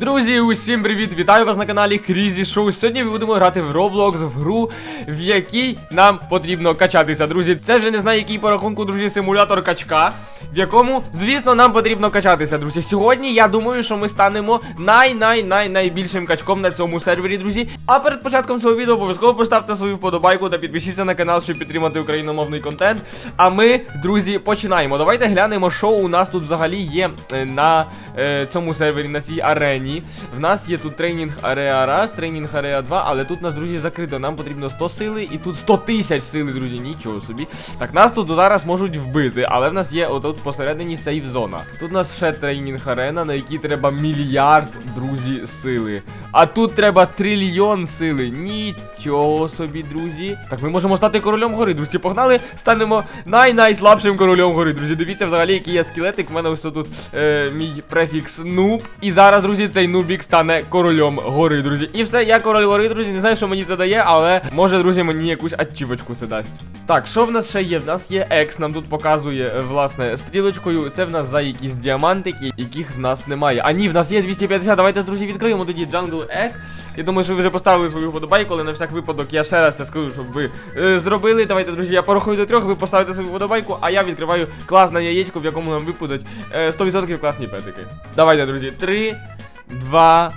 Друзі, усім привіт! Вітаю вас на каналі Крізі Шоу. Сьогодні ми будемо грати в Roblox в гру, в якій нам потрібно качатися. Друзі, це вже не знаю, який по рахунку, друзі, симулятор качка, в якому, звісно, нам потрібно качатися, друзі. Сьогодні я думаю, що ми станемо най-най-най найбільшим качком на цьому сервері, друзі. А перед початком цього відео обов'язково поставте свою вподобайку та підпишіться на канал, щоб підтримати україномовний контент. А ми, друзі, починаємо. Давайте глянемо, що у нас тут взагалі є е, на е, цьому сервері, на цій арені. В нас є тут тренінг Ареа раз, тренінг Ареа 2, але тут нас, друзі, закрито. Нам потрібно 100 сили і тут 100 тисяч сили, друзі, нічого собі. Так, нас тут зараз можуть вбити, але в нас є отут посередині сейф зона. Тут у нас ще тренінг арена, на якій треба мільярд, друзі, сили. А тут треба трильйон сили. Нічого собі, друзі. Так, ми можемо стати королем гори, друзі. Погнали, станемо най-найслабшим королем гори. Друзі, дивіться взагалі, який є скелетик. В мене ось тут е, мій префікс нуб. І зараз, друзі, цей нубік стане королем гори, друзі. І все, я король гори, друзі. Не знаю, що мені це дає, але може, друзі, мені якусь ачівочку це дасть. Так, що в нас ще є? В нас є Екс, нам тут показує, е, власне, стрілочкою. Це в нас за якісь діамантики, яких в нас немає. А ні, в нас є 250. Давайте, друзі, відкриємо тоді Jungle Egg. Я думаю, що ви вже поставили свою вподобайку, але на всяк випадок я ще раз це скажу, щоб ви е, зробили. Давайте, друзі, я порахую до трьох, ви поставите свою вподобайку, а я відкриваю класне яєчко, в якому нам випадуть е, 100% класні петики. Давайте, друзі, 3, dwa,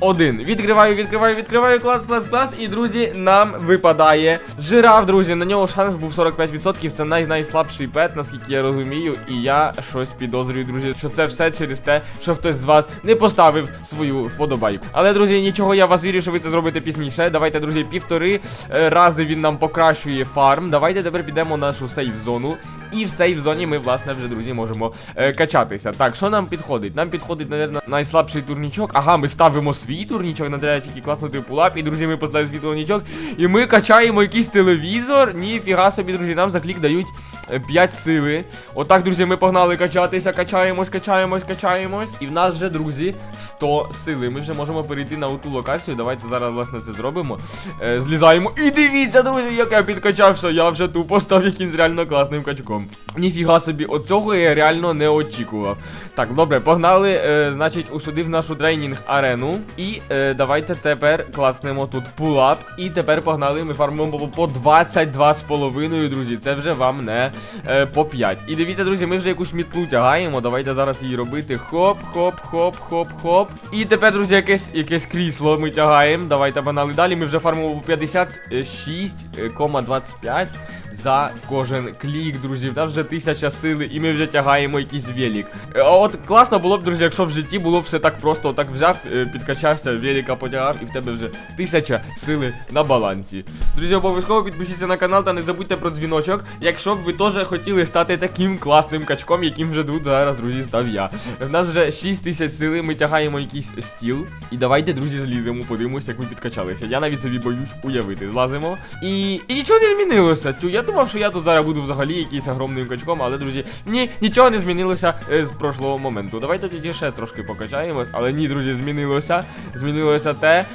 один. Відкриваю, відкриваю, відкриваю, клас, клас, клас. І, друзі, нам випадає жираф, друзі. На нього шанс був 45%. Це най найслабший пет, наскільки я розумію. І я щось підозрюю, друзі, що це все через те, що хтось з вас не поставив свою вподобайку. Але, друзі, нічого, я вас вірю, що ви це зробите пізніше. Давайте, друзі, півтори е, рази він нам покращує фарм. Давайте тепер підемо в нашу сейф-зону. І в сейф-зоні ми, власне, вже, друзі, можемо е, качатися. Так, що нам підходить? Нам підходить, навіть, найслабший турнічок. Ага, ми ставимо свій турнічок, нам треба тільки класнути пулап. І, друзі, ми поставили свій турнічок. І ми качаємо якийсь телевізор. Ніфіга собі, друзі, нам за клік дають 5 сили. Отак, друзі, ми погнали качатися, качаємось, качаємось, качаємось. І в нас вже, друзі, 100 сили. Ми вже можемо перейти на ту локацію. Давайте зараз, власне, це зробимо. Е, злізаємо. І дивіться, друзі, як я підкачався. Я вже тупо став якимсь реально класним качком. Ніфіга собі, оцього я реально не очікував. Так, добре, погнали. Е, значить, усюди в нашу тренінг арену. І е, давайте тепер класнемо тут пулап. І тепер погнали. Ми фармимо по- по 22,5, друзі. Це вже вам не е, по 5. І дивіться, друзі, ми вже якусь мітлу тягаємо. Давайте зараз її робити. Хоп, хоп, хоп, хоп, хоп. І тепер, друзі, якесь, якесь крісло ми тягаємо. Давайте погнали далі. Ми вже фармимо по 56,25 за кожен клік, друзі. Нас вже тисяча сили, і ми вже тягаємо якийсь велик. Е, От класно було б, друзі, якщо в житті було б все так просто, отак взяв, е, підкачався, велика потягав, і в тебе вже тисяча сили на балансі. Друзі, обов'язково підпишіться на канал та не забудьте про дзвіночок, якщо б ви теж хотіли стати таким класним качком, яким вже тут зараз, друзі, став я. В нас вже 6 тисяч сили, ми тягаємо якийсь стіл. І давайте, друзі, зліземо, подивимося, як ми підкачалися. Я навіть собі боюсь уявити. Злазимо. І, і нічого не змінилося. Чу, я думав, що я тут зараз буду взагалі якийсь огромним качком, але, друзі, ні, нічого не змінилося е, з прошлого моменту. Давайте тоді ще трошки покачаємось, але ні, друзі, змінилося. Змінилося те.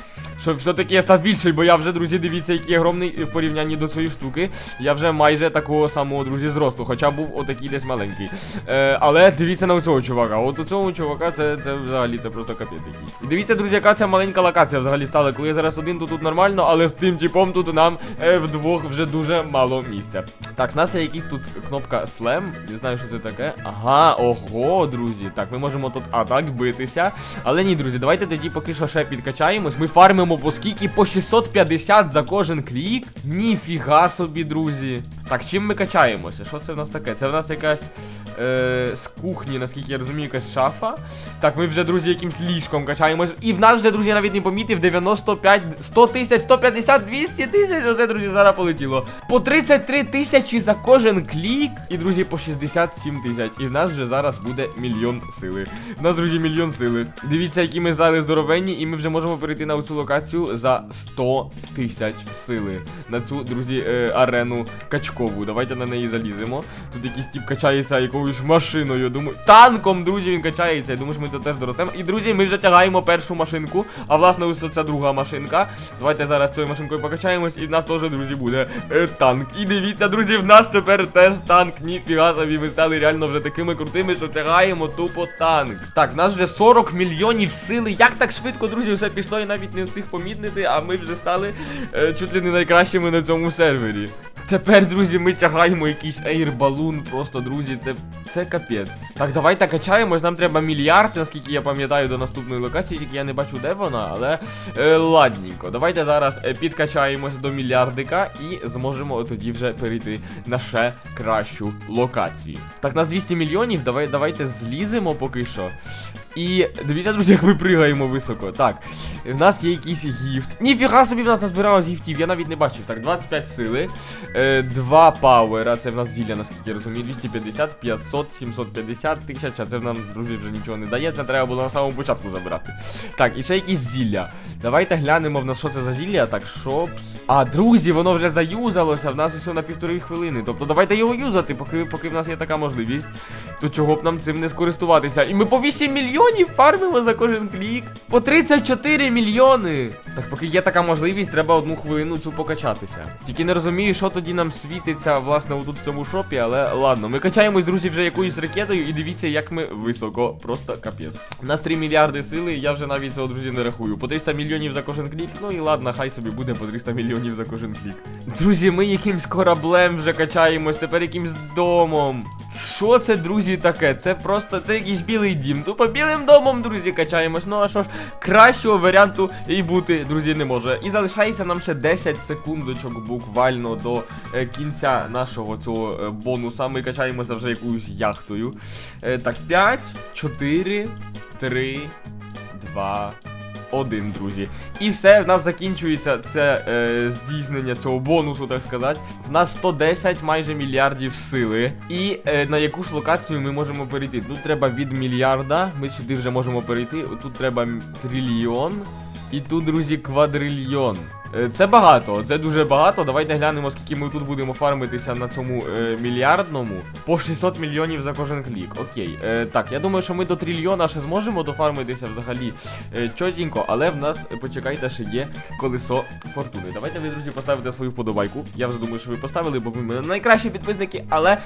Що все-таки я став більший, бо я вже, друзі, дивіться, який огромний в порівнянні до цієї штуки. Я вже майже такого самого, друзі, зросту, хоча був отакий десь маленький. Е, але дивіться на цього чувака. От у цього чувака це, це взагалі це просто капець якийсь. І дивіться, друзі, яка ця маленька локація взагалі стала. Коли я зараз один, то тут нормально, але з тим типом тут нам е, вдвох вже дуже мало місця. Так, в нас є якась тут кнопка слем. Не знаю, що це таке. Ага, ого, друзі. Так, ми можемо тут атак битися. Але ні, друзі, давайте тоді поки що ще підкачаємось. Ми фармимо по скільки? По 650 за кожен клік. Ніфіга собі, друзі. Так, чим ми качаємося? Що це в нас таке? Це в нас якась е, з кухні, наскільки я розумію, якась шафа. Так, ми вже, друзі, якимсь ліжком качаємось. І в нас вже, друзі, навіть не помітив 95, 100 тисяч, 150, 200 тисяч. Оце, друзі, зараз полетіло. По 33 тисячі за кожен клік. І, друзі, по 67 тисяч. І в нас вже зараз буде мільйон сили. В нас, друзі, мільйон сили. Дивіться, які ми здали здоровенні, і ми вже можемо перейти на цю локацію за 100 тисяч сили. На цю, друзі, е, арену качку. Качкову. Давайте на неї заліземо. Тут якийсь тип качається якоюсь машиною. Думаю, танком, друзі, він качається. Я думаю, що ми тут теж доростемо. І друзі, ми вже тягаємо першу машинку. А власне, ось ця друга машинка. Давайте зараз цією машинкою покачаємось, і в нас теж, друзі, буде е, танк. І дивіться, друзі, в нас тепер теж танк. Ніфіга собі, ми стали реально вже такими крутими, що тягаємо тупо танк. Так, в нас вже 40 мільйонів сили. Як так швидко, друзі, все пішло і навіть не встиг помітнити, а ми вже стали е, чуть ли не найкращими на цьому сервері. Тепер, друзі, ми тягаємо якийсь ейрбалун. Просто, друзі, це, це капець. Так, давайте качаємось. Нам треба мільярд, наскільки я пам'ятаю, до наступної локації, тільки я не бачу, де вона, але е, ладненько. Давайте зараз е, підкачаємось до мільярдика і зможемо тоді вже перейти на ще кращу локацію. Так, нас 200 мільйонів. Давай, давайте зліземо поки що. І дивіться, друзі, як ми пригаємо високо. Так, в нас є якийсь гіфт. Ніфіга собі в нас назбиралось гіфтів, я навіть не бачив. Так, 25 сили, е, 2 пауера, це в нас зілля, наскільки я розумію. 250, 500, 750 тисяч, а це нам, друзі, вже нічого не дає. Це треба було на самому початку забирати. Так, і ще якісь зілля. Давайте глянемо в нас, що це за зілля. Так, шопс. А, друзі, воно вже заюзалося. В нас усе на півтори хвилини. Тобто давайте його юзати, поки, поки в нас є така можливість. То чого б нам цим не скористуватися? І ми по 8 мільйонів фармимо за кожен клік. По 34 мільйони. Так, поки є така можливість, треба одну хвилину цю покачатися. Тільки не розумію, що тоді нам світиться, власне, отут в цьому шопі, але ладно, ми качаємось, друзі, вже якоюсь ракетою, і дивіться, як ми високо. Просто капець. У нас 3 мільярди сили, я вже навіть цього, друзі, не рахую. По 300 мільйонів за кожен клік. Ну і ладно, хай собі буде по 300 мільйонів за кожен клік. Друзі, ми якимсь кораблем вже качаємось, тепер якимсь домом. Що це, друзі, таке? Це просто це якийсь білий дім. Тупо білим домом, друзі, качаємось. Ну а що ж, кращого варіанту і бути, друзі, не може. І залишається нам ще 10 секундочок буквально до е, кінця нашого цього е, бонуса. Ми качаємося вже якоюсь яхтою. Е, так, 5, 4, 3, 2, один, друзі. І все, в нас закінчується це е, здійснення цього бонусу, так сказати. В нас 110 майже мільярдів сили. І е, на яку ж локацію ми можемо перейти? Тут треба від мільярда. Ми сюди вже можемо перейти. Тут треба трильйон. І тут, друзі, квадрильйон. Е, Це багато, це дуже багато. Давайте глянемо, скільки ми тут будемо фармитися на цьому е, мільярдному. По 600 мільйонів за кожен клік. Окей. Е, так, я думаю, що ми до трильйона ще зможемо дофармитися взагалі е, чотенько, але в нас, е, почекайте, ще є колесо фортуни. Давайте ви, друзі, поставите свою вподобайку. Я вже думаю, що ви поставили, бо ви мене найкращі підписники, але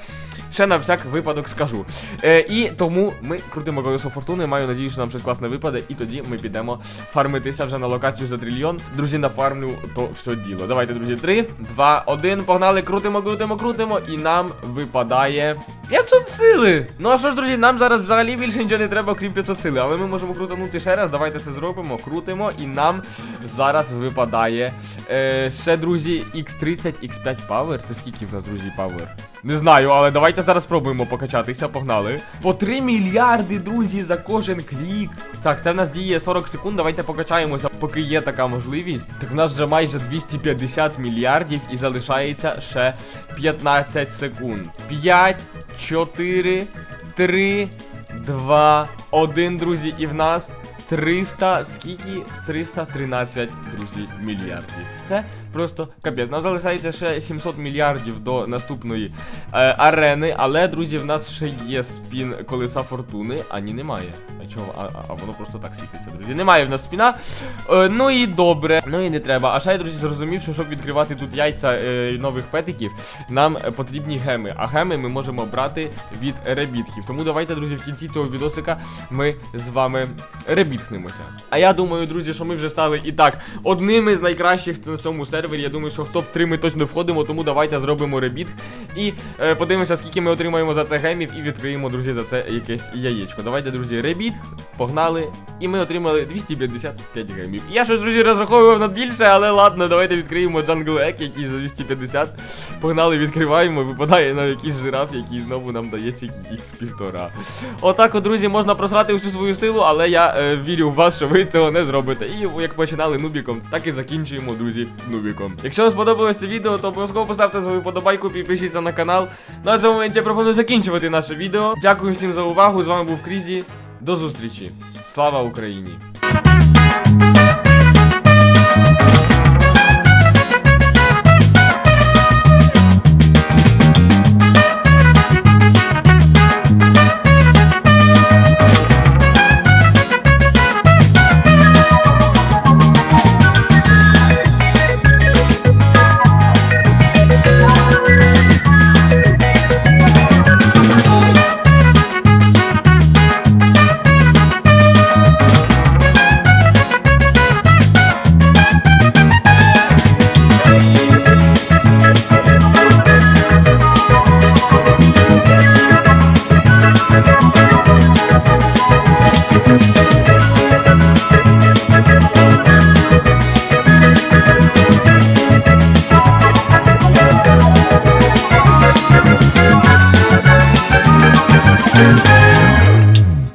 ще на всяк випадок скажу. Е, і тому ми крутимо колесо фортуни. Маю надію, що нам щось класне випаде, і тоді ми підемо фармитися вже на локацію за трильйон. Друзі, нафармлю то все діло. Давайте, друзі, 3, 2, 1, погнали, крутимо, крутимо, крутимо, і нам випадає 500 сили. Ну а що ж, друзі, нам зараз взагалі більше нічого не треба, крім 500 сили. Але ми можемо крутанути ще раз. Давайте це зробимо, крутимо, і нам зараз випадає е, ще, друзі, X30, X5 Power. Це скільки в нас, друзі, Power? Не знаю, але давайте зараз спробуємо покачатися, погнали. По 3 мільярди, друзі, за кожен клік. Так, це в нас діє 40 секунд. Давайте покачаємося, поки є така можливість. Так в нас вже майже 250 мільярдів і залишається ще 15 секунд. 5, 4, 3, 2, 1, друзі, і в нас 300, скільки? 313, друзі, мільярдів. Це просто капець. Нам залишається ще 700 мільярдів до наступної е, арени, але, друзі, в нас ще є спін колеса фортуни. А ні, немає. А чого? А, а, воно просто так світиться, друзі. Немає в нас спіна. Е, ну і добре. Ну і не треба. А я, друзі, зрозумів, що щоб відкривати тут яйця е, нових петиків, нам потрібні геми. А геми ми можемо брати від ребітків. Тому давайте, друзі, в кінці цього відосика ми з вами ребітхнемося. А я думаю, друзі, що ми вже стали і так одними з найкращих на цьому сервері. Я думаю, що в топ-3 ми точно входимо, тому давайте зробимо ребіт і е, подивимося, скільки ми отримаємо за це гемів, і відкриємо, друзі, за це якесь яєчко. Давайте, друзі, ребіт, погнали. І ми отримали 255 гемів. Я щось, друзі, розраховував на більше, але ладно, давайте відкриємо Egg, який за 250. Погнали, відкриваємо, випадає на якийсь жираф, який знову нам дає тільки х півтора. Отак, от, друзі, можна просрати всю свою силу, але я е, вірю в вас, що ви цього не зробите. І як починали нубіком, так і закінчуємо, друзі, нубіком. Якщо вам сподобалось це відео, то обов'язково поставте свою подобайку, підпишіться на канал. На цьому моменті я пропоную закінчувати наше відео. Дякую всім за увагу. З вами був Крізі. До зустрічі. Слава Україні!